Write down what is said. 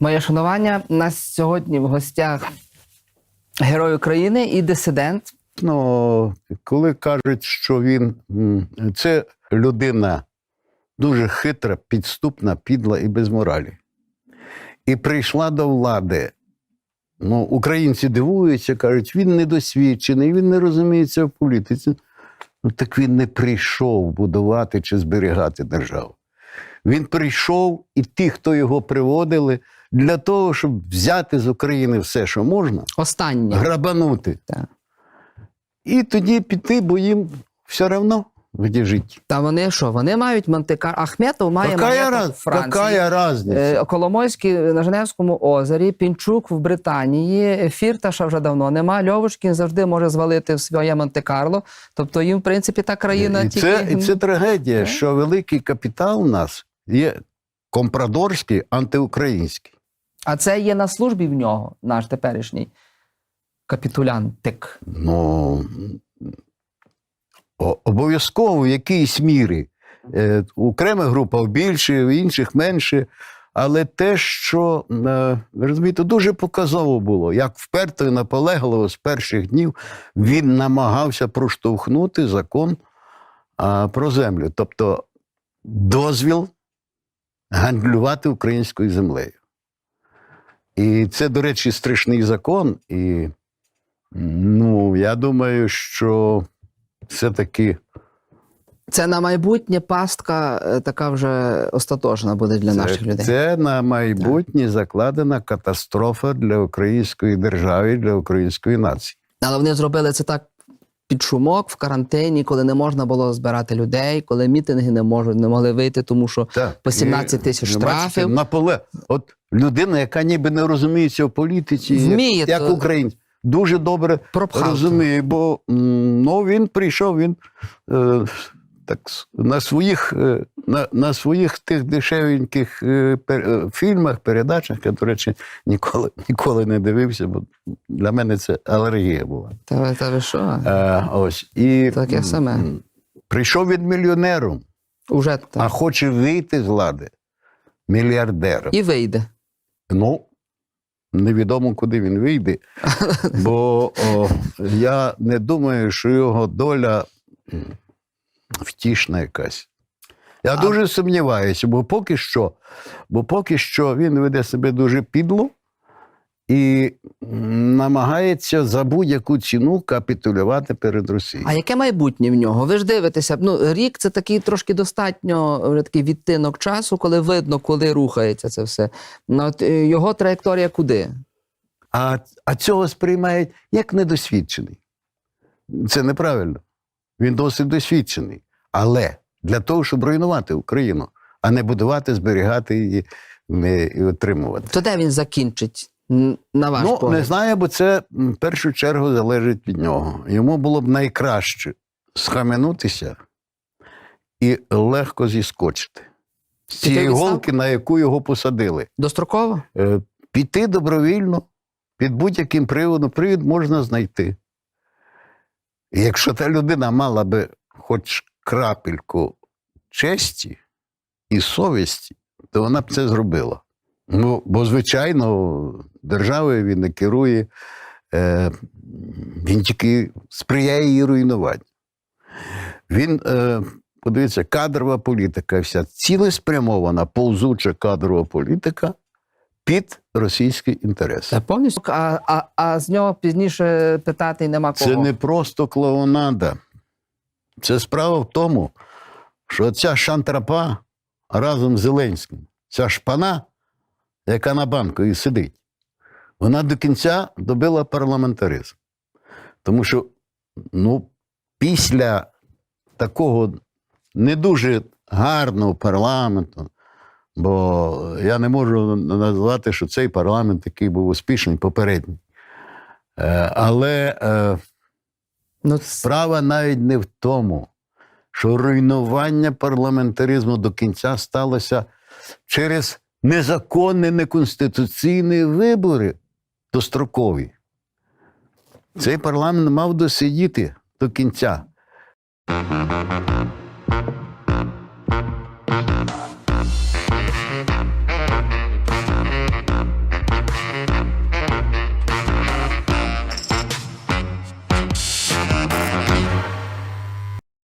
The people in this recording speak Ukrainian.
Моє шанування нас сьогодні в гостях герой України і дисидент. Ну, коли кажуть, що він це людина дуже хитра, підступна, підла і без моралі. І прийшла до влади. Ну, українці дивуються, кажуть, він недосвідчений, він не розуміється в політиці. Ну, так він не прийшов будувати чи зберігати державу. Він прийшов, і ті, хто його приводили, для того, щоб взяти з України все, що можна, Останнє. грабанути. Так. І тоді піти, бо їм все одно де жити. Та вони що? Вони мають Монте-Карло. Ахметов має Какая, маєток в раз, Франції. какая разниця? Е, Коломойський на Женевському озері, Пінчук в Британії, Фірташа вже давно нема. Льовушкін завжди може звалити в своє Монте-Карло. Тобто їм, в принципі, та країна і, тільки. це, і це трагедія, Так. що великий капітал у нас є компрадорський, антиукраїнський. А це є на службі в нього, наш теперішній капітулянтик. Ну, обов'язково в якійсь мірі. Е, у окремих більше, в інших менше. Але те, що е, ви розумієте, дуже показово було, як вперто і наполегливо з перших днів він намагався проштовхнути закон про землю, тобто дозвіл гандлювати українською землею. І це, до речі, страшний закон. І ну, я думаю, що все-таки Це на майбутнє пастка е, така вже остаточна буде для наших людей. це на майбутнє закладена катастрофа для української держави, для української нації. Але вони зробили це так під шумок в карантині, коли не можна було збирати людей, коли мітинги не можуть, не могли вийти, тому що Так, По 17 тисяч штрафів. Наполе... От людина, яка ніби не розуміється в політиці, Вміє як, як українець, дуже добре пропхав. розуміє, бо ну, він прийшов, він е, так, на своїх, е, на, на своїх тих дешевеньких е, пер, е, фільмах, передачах, я, до речі, ніколи, ніколи не дивився, бо для мене це алергія була. Та, та ви що? Е, ось, і, Таке саме. Прийшов він мільйонером, Уже а хоче вийти з влади мільярдером. І вийде. Ну, невідомо, куди він вийде. Бо о, я не думаю, що його доля втішна якась. Я А- дуже сумніваюся, бо поки що, бо поки що він веде себе дуже підло і намагається за будь-яку ціну капітулювати перед Росією. А яке майбутнє в нього? Ви ж дивитеся, ну рік це такий трошки достатньо вже такий відтинок часу, коли видно, коли рухається це все. Ну, от, е, його траєкторія куди? А, а цього сприймають як недосвідчений. Це неправильно. Він досить досвідчений. Але для того, щоб руйнувати Україну, а не будувати, зберігати її і отримувати. То де він закінчить? На ваш ну, погляд? не знаю, бо це в першу чергу залежить від нього. Йому було б найкраще схаменутися і легко зіскочити з цієї голки, на яку його посадили. Достроково? Е, Піти добровільно під будь-яким приводом, привід можна знайти. І якщо та людина мала би хоч крапельку честі і совісті, то вона б це зробила. Ну, бо, звичайно, державою він не керує, е, він тільки сприяє її руйнуванню. Він, е, подивіться, кадрова політика, вся цілеспрямована, повзуча кадрова політика під російський інтерес. Та повністю. А, а, а з нього пізніше питати нема кого. Це не просто клоунада. Це справа в тому, що ця шантрапа разом з Зеленським, ця шпана, яка на банку і сидить, вона до кінця добила парламентаризм. Тому що ну, після такого не дуже гарного парламенту, бо я не можу назвати, що цей парламент такий був успішний, попередній. Е, Але е, Ну, Справа навіть не в тому, що руйнування парламентаризму до кінця сталося через незаконні, неконституційні вибори дострокові. Цей парламент мав досидіти до кінця.